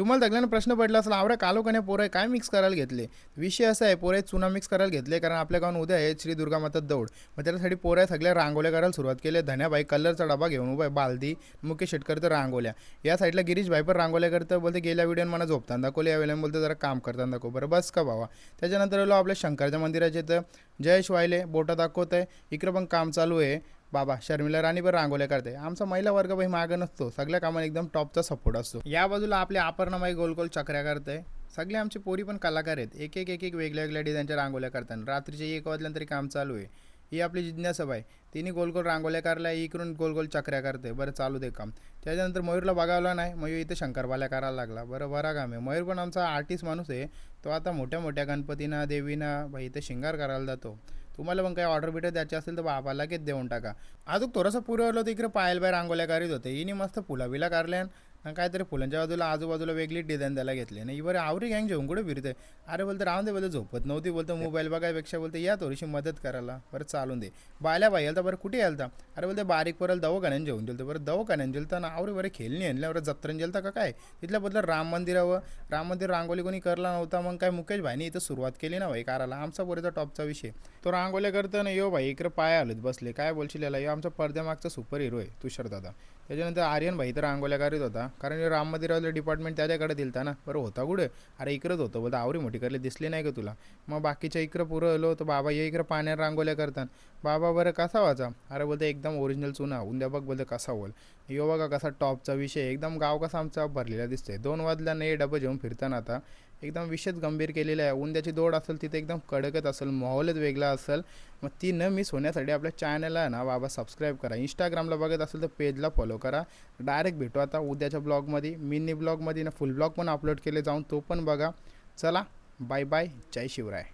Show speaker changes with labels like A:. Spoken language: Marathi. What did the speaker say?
A: तुम्हाला सगळ्यांना प्रश्न पडला असेल आवऱ्या कालोखाने पोरं काय मिक्स करायला घेतले? विषय असा आहे पोरे चुना मिक्स करायला घेतले कारण आपल्या गावात उद्या आहे श्री दुर्गा माता दौड. मग त्याच्यासाठी पोरं सगळ्या रांगोळ्या करायला सुरुवात केली धन्याबाई कलरचा डबा घेऊन उभा बालदी मुख्य शेटकर तर रांगोल्या या साईडला गिरीश भाई पण रांगोळ्या करतं बोलते गेल्या व्हिडिओ मला झोपताना दाखवले या वेळेला बोलते जरा काम करताना दाखव. बरं बस का बाबा त्याच्यानंतर आलो आपल्या शंकरच्या मंदिराचे तर जयेश वायले बोटा दाखवत आहे इकडं पण काम चालू आहे. बाबा शर्मिला राणी पण रांगोळ्या करते आमचा महिला वर्ग भाई मागं नसतो. सगळ्या कामाला एकदम टॉपचा सपोर्ट असतो. या बाजूला आपले अपर्णामाई गोल गोल चक्र्या करते. सगळे आमचे पोरी पण कलाकार आहेत. एक एक एक एक वेगळ्या वेगळ्या डिझाईनच्या रांगोळ्या करतात. रात्रीचे एक वाजल्यानंतर तरी काम चालू आहे. ही आपली जिज्ञासा आहे तिने गोल गोल रांगोळ्या करल्या इकडून गोल गोल चक्र्या करते. बरं चालू दे काम. त्याच्यानंतर मयूरला बघावला नाही. मयूर इथं शंकरबाल्या करायला लागला. बरं बरा काम आहे. मयूर पण आमचा आर्टिस्ट माणूस आहे. तो आता मोठ्या मोठ्या गणपतींना देवीना भाई इथं शिंगार करायला जातो. तुम्हाला पण काही ऑर्डर बिटर द्यायची असेल तर बाबा लगेच देऊन टाका. अजून थोडंसं पुरवलं तर इकडे पायल बाय रांगोळ्या करीत होते. हिने मस्त फुला बिला कारल्यान आणि काहीतरी फुलांच्या बाजूला आजूबाजूला वेगळी डिझाईन त्याला घेतली. नाही बरं आवरी गँग जेवून कुठे फिरते अरे बोलते राहून दे बोलतो झोपत नव्हती बोलतो मोबाईल बघायपेक्षा बोलते या थोडीशी मदत करायला. बरं चालून दे. बायला बाई तर बरं कुठे यायला अरे बोलते बारीक परल दवाखान्यात जेवून दिलं बरं दवाखान्यात जेलतं ना आवरी बरं खेळणी आणल्या बरं जत्रण जेलता का काय? तिथल्या बदल राम मंदिरावर. राम मंदिर रांगोली कोणी करला नव्हता. मग काय मुकेश भाईने इथं सुरुवात केली ना भाई काराला आमचा पोरीचा टॉपचा विषय. तो रांगोल्या करताना यो भाई इकडे पाय आलेत बसले. काय बोलशील याला? यो आमचा पडद्यामागचा सुपर हिरो आहे तुषार दादा. त्याच्यानंतर आर्यन भाई तर रांगोल्या करीत होता. कारण राम मंदिरातलं डिपार्टमेंट त्याच्याकडे दिलता ना. बरं होता कुठे? अरे इकडंच होतं. बोलता आवरी मोठी करले दिसली नाही का तुला? मग बाकीच्या इकडं पुरं आलो तर बाबा ये इकडं पाण्यात रांगोल्या करतात. बाबा बरं कसा वाचा? अरे बोलतं एकदम ओरिजिनल चुना. उद्या बघ बोलतं कसा होईल? यो बघा कसा टॉपचा विषय एकदम गाव कसा आमचा भरलेला दिसतोय. दोन वाजल्यानं हे डबं जेवून फिरताना आता एकदम विषयच गंभीर केलेला आहे. उंद्याची दोड असेल तिथे एकदम कडकच असेल माहोलच वेगळा असेल. मग ती न मिस होण्यासाठी आपल्या चॅनलला ना बाबा सबस्क्राईब करा. इंस्टाग्रामला बघत असेल तर पेजला फॉलो करा. डायरेक्ट भेटू आता उद्याच्या ब्लॉगमध्ये मिनी ब्लॉगमध्ये ना फुल ब्लॉग पण अपलोड केले जाऊन तो पण बघा. चला बाय बाय जय शिवराय.